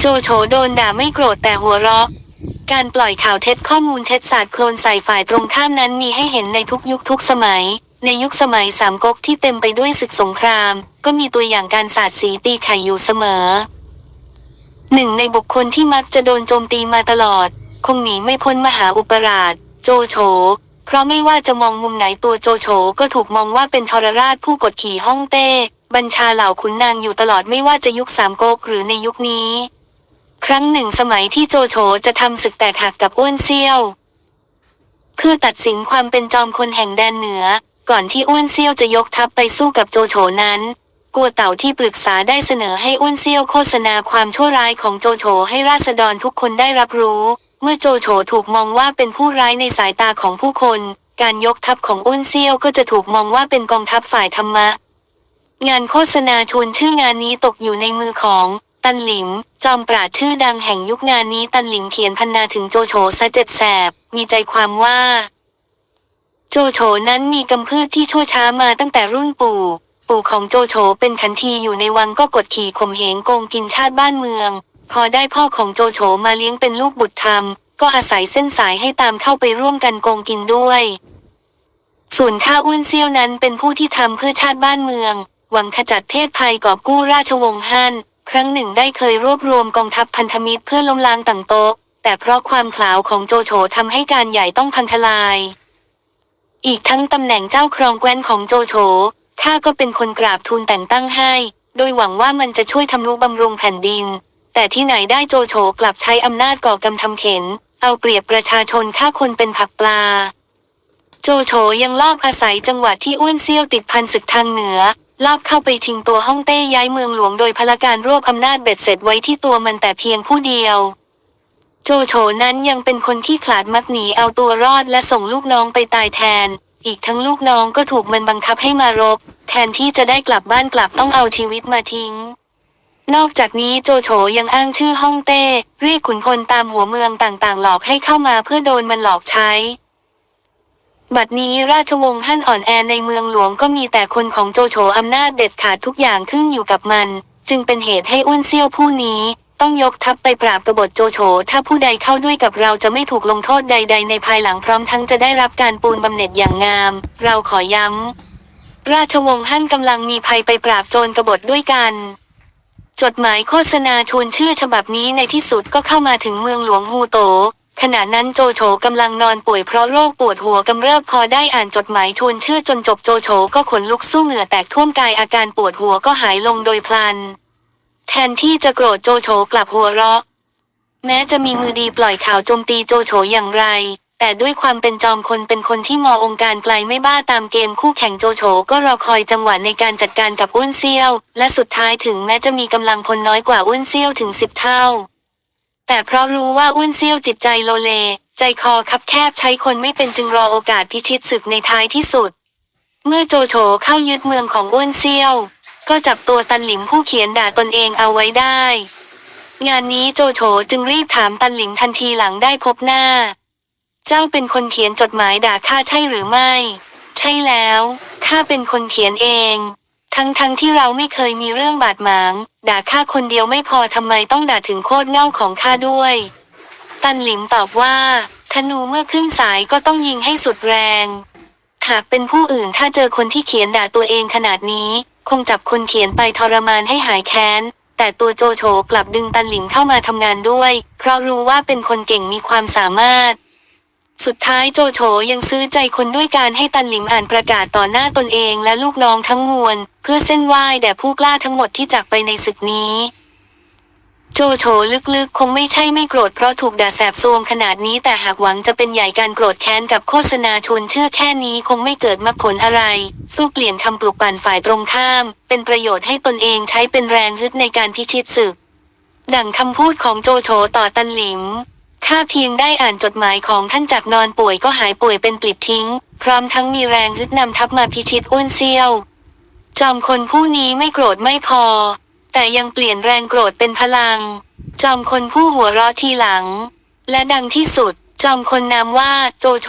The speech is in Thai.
โจโฉโดนด่าไม่โกรธแต่หัวเราะ การปล่อยข่าวเท็จข้อมูลเท็จศาสตร์โคลนใส่ฝ่ายตรงข้ามนั้นมีให้เห็นในทุกยุคทุกสมัย ในยุคสมัยสามก๊กที่เต็มไปด้วยศึกสงคราม ก็มีตัวอย่างการสาดสีตีไข่อยู่เสมอ หนึ่งในบุคคลที่มักจะโดนโจมตีมาตลอด คงหนีไม่พ้นมหาอุปราช โจโฉเพราะไม่ว่าจะมองมุมไหนตัวโจโฉก็ถูกมองว่าเป็นทรราชผู้กดขี่ห้องเต้ บัญชาเหล่าขุนนางอยู่ตลอดไม่ว่าจะยุคสามก๊กหรือในยุคนี้ ครั้งหนึ่งสมัยที่โจโฉจะทำศึกแตกหักกับอ้วนเซี่ยว เพื่อตัดสินความเป็นจอมคนแห่งแดนเหนือ ก่อนที่อ้วนเซี่ยวจะยกทัพไปสู้กับโจโฉนั้น กัวเต่าที่ปรึกษาได้เสนอให้อ้วนเซี่ยวโฆษณาความชั่วร้ายของโจโฉให้ราษฎรทุกคนได้รับรู้ เมื่อโจโฉถูกมองว่าเป็นผู้ร้ายในสายตาของผู้คน การยกทัพของอ้วนเซี่ยวก็จะถูกมองว่าเป็นกองทัพฝ่ายธรรมะ งานโฆษณาชวนชื่องานนี้ตกอยู่ในมือของ ตันหลิม จอมปราดชื่อดังแห่งยุคงานนี้ตันหลิมเขียนพันนาถึงโจโฉซะเจ็ดแสบ มีใจความว่า โจโฉนั้นมีกำพืชที่ชั่วช้ามาตั้งแต่รุ่นปู่ ปู่ของโจโฉเป็นขันทีอยู่ในวังก็กดขี่ข่มเหงโกงกินชาติบ้านเมือง พอได้พ่อของโจโฉมาเลี้ยงเป็นลูกบุตรธรรม ก็อาศัยเส้นสายให้ตามเข้าไปร่วมกันโกงกินด้วย ส่วนข้าอ้วนเซี่ยวนั้นเป็นผู้ที่ทำเพื่อชาติบ้านเมืองหวังขจัดเพศภัยกอบกู้ราชวงศ์ฮั่น ครั้งหนึ่งได้เคยรวบรวมกองทัพพันธมิตรเพื่อล้มล้างต่างโต๊ะ แต่เพราะความขลาวของโจโฉทำให้การใหญ่ต้องพังทลาย อีกทั้งตำแหน่งเจ้าครองแคว้นของโจโฉข้าก็เป็นคนกราบทูลแต่งตั้งให้ โดยหวังว่ามันจะช่วยทำนุบำรุงแผ่นดิน แต่ที่ไหนได้โจโฉกลับใช้อำนาจก่อกำทำเข็น เอาเปรียบประชาชนฆ่าคนเป็นผักปลา โจโฉยังลอบอาศัยจังหวะที่อ้วนเซี่ยวติดพันศึกทางเหนือ ลอบเข้าไปชิงตัวฮ่องเต้ย้ายเมืองหลวงโดยพลการรวบอำนาจเบ็ดเสร็จไว้ที่ตัวมันแต่เพียงผู้เดียว โจโฉนั้นยังเป็นคนที่ขลาดมักหนีเอาตัวรอดและส่งลูกน้องไปตายแทน อีกทั้งลูกน้องก็ถูกมันบังคับให้มารบ แทนที่จะได้กลับบ้านกลับต้องเอาชีวิตมาทิ้ง นอกจากนี้โจโฉยังอ้างชื่อฮ่องเต้เรียกขุนพลตามหัวเมืองต่างๆ หลอกให้เข้ามาเพื่อโดนมันหลอกใช้ บัดนี้ราชวงศ์ฮั่นอ่อนแอในเมืองหลวงก็มีแต่คนของโจโฉอำนาจเด็ดขาดทุกอย่างขึ้นอยู่กับมัน จึงเป็นเหตุให้อ้วนเซี่ยวผู้นี้ ต้องยกทัพไปปราบกบฏโจโฉถ้าผู้ใดเข้าด้วยกับเราจะไม่ถูกลงโทษใด ๆ ในภายหลังพร้อมทั้งจะได้รับการปูนบำเหน็จอย่างงาม เราขอย้ำ ราชวงศ์ฮั่นกำลังมีภัยไปปราบโจรกบฏด้วยกัน จดหมายโฆษณาชวนเชื่อฉบับนี้ในที่สุดก็เข้ามาถึงเมืองหลวงฮูโต ขณะนั้นโจโฉกำลังนอนป่วยเพราะโรคปวดหัวกำเริบพอได้อ่านจดหมายชวนเชื่อจนจบโจโฉก็ขนลุกสู้เหงื่อแตกท่วมกายอาการปวดหัวก็หายลงโดยพลัน แทนที่จะโกรธโจโฉกลับหัวเราะ แม้จะมีมือดีปล่อยข่าวโจมตีโจโฉอย่างไร แต่ด้วยความเป็นจอมคนเป็นคนที่มององค์การไกลไม่บ้าตามเกมคู่แข่งโจโฉก็รอคอยจังหวะในการจัดการกับอ้วนเซียว และสุดท้ายถึงแม้จะมีกำลังพลน้อยกว่าอ้วนเซียวถึงสิบเท่า แต่เพราะรู้ว่าอ้วนเซี่ยวจิตใจโลเล ใจคอคับแคบใช้คนไม่เป็นจึงรอโอกาสพิชิตศึกในท้ายที่สุด เมื่อโจโฉเข้ายึดเมืองของอ้วนเซี่ยว ก็จับตัวตันหลิมผู้เขียนด่าตนเองเอาไว้ได้ งานนี้โจโฉจึงรีบถามตันหลิมทันทีหลังได้พบหน้า เจ้าเป็นคนเขียนจดหมายด่าข้าใช่หรือไม่ ใช่แล้วข้าเป็นคนเขียนเอง ทั้งทั้งที่เราไม่เคยมีเรื่องบาดหมาง ด่าข้าคนเดียวไม่พอทำไมต้องด่าถึงโคตรเง่าของข้าด้วย ตันหลิมตอบว่า ธนูเมื่อขึ้นสายก็ต้องยิงให้สุดแรง หากเป็นผู้อื่นถ้าเจอคนที่เขียนด่าตัวเองขนาดนี้ คงจับคนเขียนไปทรมานให้หายแค้น แต่ตัวโจโฉกลับดึงตันหลิมเข้ามาทำงานด้วย เพราะรู้ว่าเป็นคนเก่งมีความสามารถ สุดท้ายโจโฉยังซื้อใจคนด้วยการให้ตันหลิมอ่านประกาศต่อหน้าตนเองและลูกน้องทั้งมวล เพื่อเส้นไหว้แด่ผู้กล้าทั้งหมดที่จากไปในศึกนี้ โจโฉลึกๆ คงไม่ใช่ไม่โกรธเพราะถูกด่าแสบโซวงขนาดนี้แต่หากหวังจะเป็นใหญ่การโกรธแค้นกับโฆษณาชวนเชื่อแค่นี้คงไม่เกิดมรรคผลอะไร สู้เปลี่ยนคำปลุกปั่นฝ่ายตรงข้าม เป็นประโยชน์ให้ตนเองใช้เป็นแรงฮึดในการพิชิตศึก ดังคำพูดของโจโฉต่อตันหลิม ข้าเพียงได้อ่านจดหมายของท่านจากนอนป่วยก็หายป่วยเป็นปลิดทิ้ง พร้อมทั้งมีแรงฮึดนำทัพมาพิชิตอ้วนเซียว จอมคนผู้นี้ไม่โกรธไม่พอ แต่ยังเปลี่ยนแรงโกรธเป็นพลัง จอมคนผู้หัวเราะทีหลัง และดังที่สุด จอมคนนามว่าโจโฉ